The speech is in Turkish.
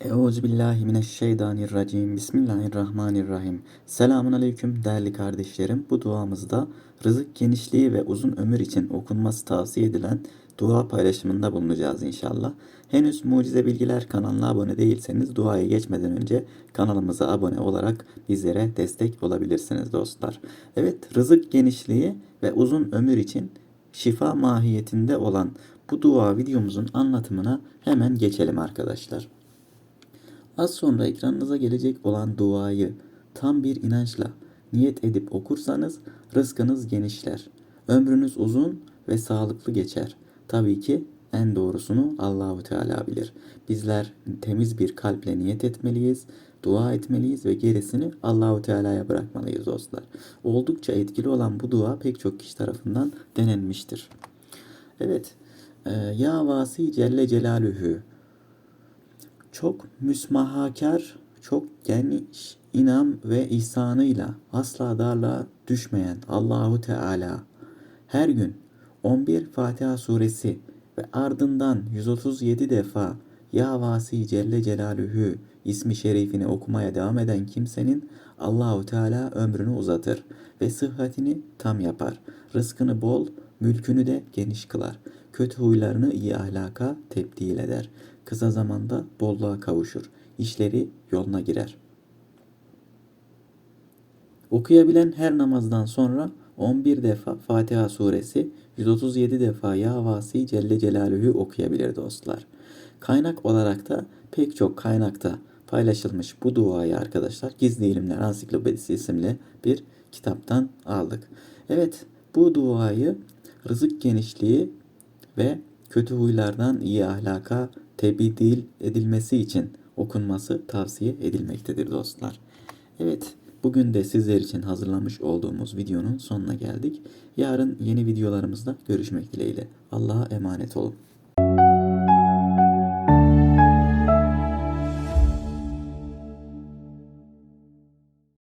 Euzubillahimineşşeytanirracim. Bismillahirrahmanirrahim. Selamun aleyküm değerli kardeşlerim. Bu duamızda rızık genişliği ve uzun ömür için okunması tavsiye edilen dua paylaşımında bulunacağız inşallah. Henüz Mucize Bilgiler kanalına abone değilseniz duaya geçmeden önce kanalımıza abone olarak bizlere destek olabilirsiniz dostlar. Evet rızık genişliği ve uzun ömür için şifa mahiyetinde olan bu dua videomuzun anlatımına hemen geçelim arkadaşlar. Az sonra ekranınıza gelecek olan duayı tam bir inançla niyet edip okursanız rızkınız genişler. Ömrünüz uzun ve sağlıklı geçer. Tabii ki en doğrusunu Allahu Teala bilir. Bizler temiz bir kalple niyet etmeliyiz, dua etmeliyiz ve gerisini Allahu Teala'ya bırakmalıyız dostlar. Oldukça etkili olan bu dua pek çok kişi tarafından denenmiştir. Evet, e, Ya Vasi Celle Celaluhu çok müsmahakar, çok geniş inam ve ihsanıyla asla darlığa düşmeyen Allahu Teala her gün 11 Fatiha suresi ve ardından 137 defa Ya Vasi Celle Celaluhu ismi şerifini okumaya devam eden kimsenin Allahu Teala ömrünü uzatır ve sıhhatini tam yapar. Rızkını bol, mülkünü de geniş kılar. Kötü huylarını iyi ahlaka tebdil eder. Kısa zamanda bolluğa kavuşur. İşleri yoluna girer. Okuyabilen her namazdan sonra 11 defa Fatiha suresi, 137 defa Ya Vasi Celle Celaluhu okuyabilir dostlar. Kaynak olarak da pek çok kaynakta paylaşılmış bu duayı arkadaşlar Gizli İlimler Ansiklopedisi isimli bir kitaptan aldık. Evet bu duayı rızık genişliği ve kötü huylardan iyi ahlaka tebdil edilmesi için okunması tavsiye edilmektedir dostlar. Evet bugün de sizler için hazırlamış olduğumuz videonun sonuna geldik. Yarın yeni videolarımızda görüşmek dileğiyle. Allah'a emanet olun.